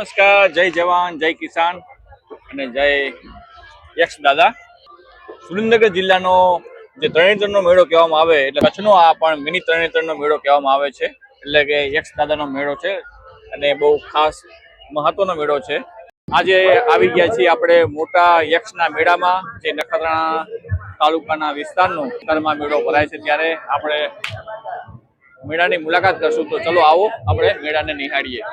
નમસ્કાર, જય જવાન, જય કિસાન અને જય યક્ષ દાદા. સુરેન્દ્રનગર જિલ્લાનો જે તરણેતરનો મેળો કહેવામાં આવે, એટલે કચ્છનો આ પણ મિની તરણેતરનો મેળો કહેવામાં આવે છે, એટલે કે યક્ષ દાદાનો મેળો છે અને બહુ ખાસ મહત્વનો મેળો છે. આજે આવી ગયા છીએ આપણે મોટા યક્ષના મેળામાં, જે નખત્રાણા તાલુકાના વિસ્તારનો વિસ્તારમાં મેળો ભરાય છે ત્યારે આપણે મેળાની મુલાકાત કરશું. તો ચલો આવો, આપણે મેળાને નિહાળીએ.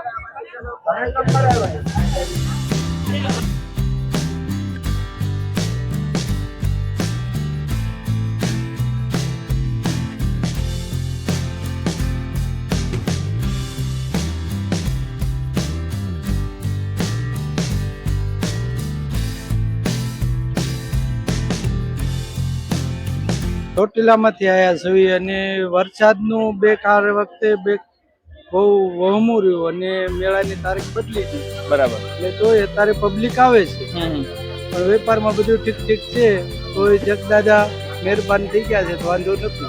ચોટીલામાંથી આવ્યા છીએ અને વરસાદનું બે કાર વખતે બે બહુ વહમું રહ્યું અને મેળાની તારીખ બદલી હતી બરાબર. એટલે તોય અત્યારે પબ્લિક આવે છે. પણ વેપારમાં બધું ઠીક ઠીક છે. તો એ જગદાદા મહેરબાન થઈ ગયા છે તો વાંધો નથી.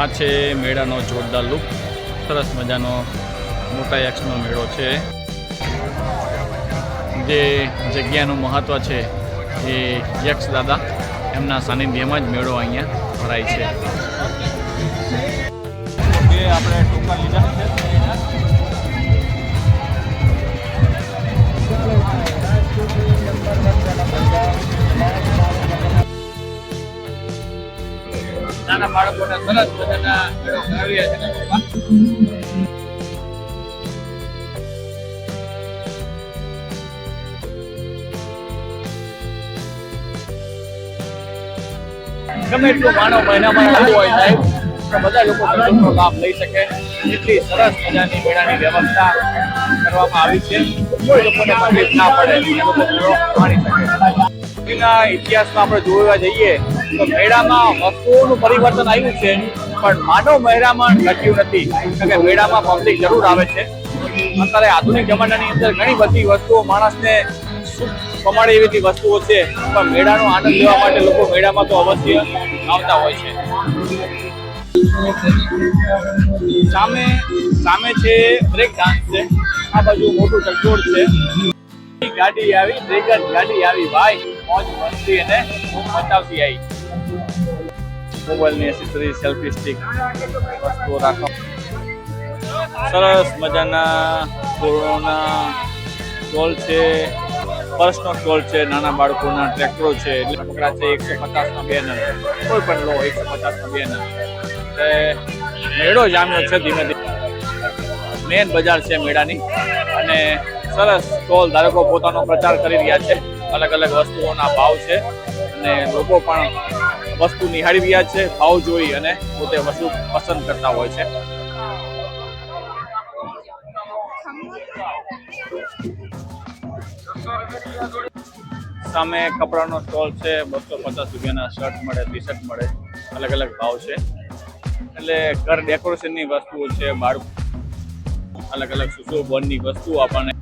આ છે મેળાનો જોરદાર લુક. સરસ મજાનો મોટા યક્ષનો મેળો છે. જે જગ્યાનું મહત્વ છે એ યક્ષ દાદા એમના સાનિધ્યમાં જ મેળો અહીંયા ભરાય છે. આપણે ટોકન લીધા છે. નાના બાળકોને સરસ મજાના મેળો કરાવીએ છીએ ગમે એટલું માનો મહિનામાં આવતું હોય સાહેબ બધા લોકો મેળાનો લાભ લઈ શકે. એટલી સરસ મજાની મેળાની વ્યવસ્થા કરવામાં આવી છે. કોઈ લોકોને તકલીફ ના પડે માણી શકે. ઇતિહાસમાં આપણે જોવા જઈએ તો મેળામાં વસ્તુઓનું પરિવર્તન આવ્યું છે, પણ માનવ મહેરામણ ઘટ્યું નથી. કારણ કે મેળામાં પબ્લિક જરૂર આવે છે. અત્યારે આધુનિક જમાનાની અંદર ઘણી બધી વસ્તુઓ માણસને સુખ પમાડે એવી બધી વસ્તુઓ છે, પણ મેળાનો આનંદ લેવા માટે લોકો મેળામાં તો અવશ્ય આવતા હોય છે. સામે સામે છે બ્રેક ડાન્સ છે, આ બાજુ મોટું ચકડોળ છે. ગાડી આવી ડ્રેગન ગાડી આવી, ભાઈ, મોજ મસ્તી અને બતાવતી આવી મોબાઈલની એસેસરી સેલ્ફી સ્ટિક, વસ્તુઓ રાખો સરસ મજાના તોરણોના સ્ટોલ છે પર્સનો સ્ટોલ છે, નાના બાળકોના ટ્રેક્ટરો છે, એટલે પકડા છે એકસો પચાસના બેનર કોઈ પણ લો એકસો પચાસના બેનર એટલે મેળો જામ્યો છે ધીમે ધીમે. મેન બજાર છે મેળાની. અને સરસ સ્ટોલ ધારકો પોતાનો પ્રચાર કરી રહ્યા છે. અલગ અલગ વસ્તુઓના ભાવ છે. અને લોકો પણ વસ્તુ નિહાળી રહ્યા છે, ભાવ જોઈ અને પોતે વસ્તુ પસંદ કરતા હોય છે. સામે કપડાનો સ્ટોલ છે, બસો પચાસ રૂપિયાના શર્ટ મળે ટી શર્ટ મળે અલગ અલગ ભાવ છે. એટલે ઘર ડેકોરેશનની વસ્તુઓ છે, બાળકો અલગ અલગ સુશોભનની વસ્તુઓ આપણને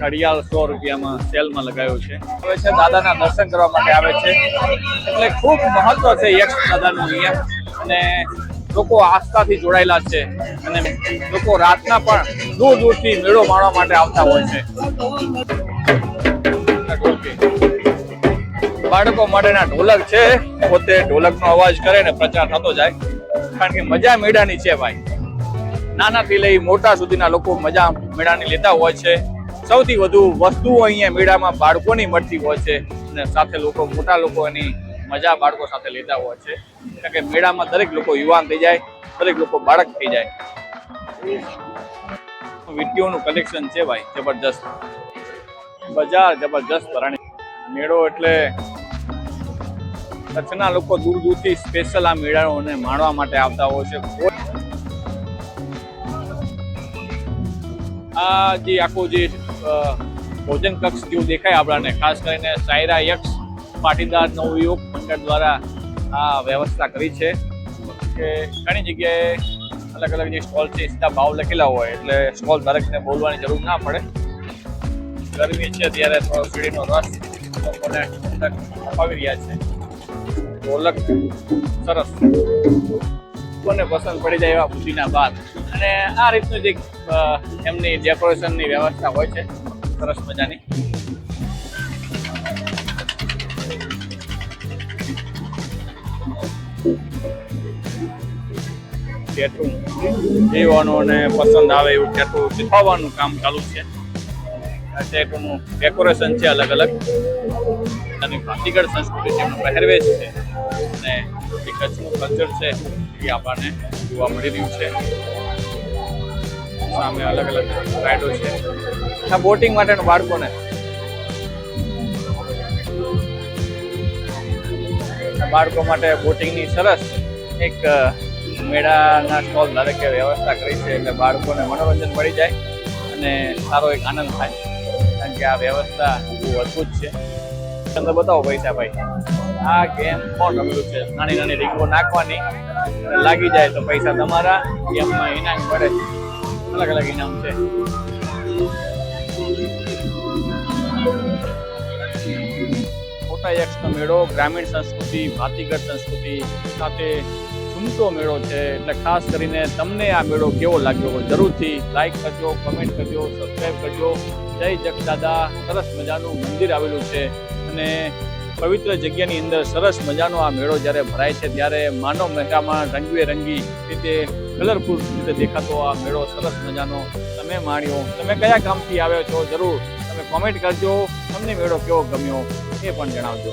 ઘડિયાળ સો રૂપિયામાં સેલમાં લગાવ્યું છે. આવે છે, દાદાના દર્શન કરવા માટે આવે છે. એટલે ખૂબ મહત્વ છે યક્ષ દાદાનું અહીંયા. અને લોકો આસ્થાથી જોડાયેલા છે અને લોકો રાતના પણ દૂર દૂરથી મેળો માણવા માટે આવતા હોય છે. બાળકો માટેના ઢોલક છે. પોતે ઢોલકનો અવાજ કરે ને પ્રચાર થતો જાય. કારણ કે મજા મેળાની છે ભાઈ. નાનાથી લઈ મોટા સુધીના લોકો મજા મેળાની લેતા હોય છે. સૌથી વધુ વસ્તુઓ અહીંયા મેળામાં બાળકોની મળતી હોય છે. અને સાથે લોકો, મોટા લોકો એની મજા બાળકો સાથે લેતા હોય છે. કારણ કે મેળામાં દરેક લોકો યુવાન થઈ જાય, દરેક લોકો બાળક થઈ જાય. વિડીયોનું કલેક્શન છે ભાઈ, જબરજસ્ત. બજાર જબરજસ્ત ભરાણી મેળો એટલે કચ્છના લોકો દૂર દૂરથી સ્પેશિયલ આ મેળાઓને માણવા માટે આવતા હોય છે. આ જે આખું જે ભોજન કક્ષ જેવું દેખાય આપણાને, ખાસ કરીને સાયરા યક્ષ પાટીદાર નવયુવક મંડળ દ્વારા આ વ્યવસ્થા કરી છે. કે ઘણી જગ્યાએ અલગ અલગ જે સ્ટોલ છે સીધા ભાવ લખેલા હોય, એટલે સ્ટોલ ધારકને બોલવાની જરૂર ના પડે. ગરમી છે ત્યારે થોડો સીડીનો રસ લોકોને અપાવી રહ્યા છે. ઢોલક સરસ. લોકોને પસંદ પડી જાય એવા બુદ્ધિના બાદ અને આ રીતનું જે એમની ડેકોરેશનની વ્યવસ્થા હોય છે. સરસ મજાની. ટેટુ જીવવાનું અને પસંદ આવે એવું ટેટુ શીખવવાનું કામ ચાલુ છે. આ ટેટુનું ડેકોરેશન છે અલગ અલગ. અને ભાતીગઢ સંસ્કૃતિ છે પહેરવેશ છે. અને જે કચ્છનું કલ્ચર છે, એ આપણને જોવા મળી રહ્યું છે. સામે અલગ અલગ રાઇડો છે. આ બોટિંગ માટેનું બાળકોને બાળકો માટે બોટિંગની સરસ એક મેળાના સ્ટોલ તરીકે વ્યવસ્થા કરી છે એટલે બાળકોને મનોરંજન મળી જાય અને સારો એક આનંદ થાય. કારણ કે આ વ્યવસ્થા બહુ અદ્ભુત છે. તમે બતાવો પૈસા ભાઈ આ ગેમ કોણ રમેલું છે? નાની નાની રીંગો નાખવાની, લાગી જાય તો પૈસા તમારા ગેમમાં ઇનામ મળે અલગ અલગ ઇનામ છે. મોટા યક્ષનો મેળો, ગ્રામીણ સંસ્કૃતિ, ભાતીગર સંસ્કૃતિ સાથે ઝૂમતો મેળો છે. એટલે ખાસ કરીને તમને આ મેળો કેવો લાગ્યો જરૂરથી લાઇક કરજો કમેન્ટ કરજો સબસ્ક્રાઈબ કરજો. જય જગદાદા, સરસ મજાનું મંદિર આવેલું છે. અને પવિત્ર જગ્યાની અંદર સરસ મજાનો આ મેળો જ્યારે ભરાય છે ત્યારે માનવ મહેરામાં રંગબેરંગી રીતે કલરફુલ રીતે દેખાતો આ મેળો સરસ મજાનો. તમે માણ્યો, તમે કયા ગામથી આવ્યો છો? જરૂર તમે કોમેન્ટ કરજો. તમને મેળો કેવો ગમ્યો? પણ જણાવજો.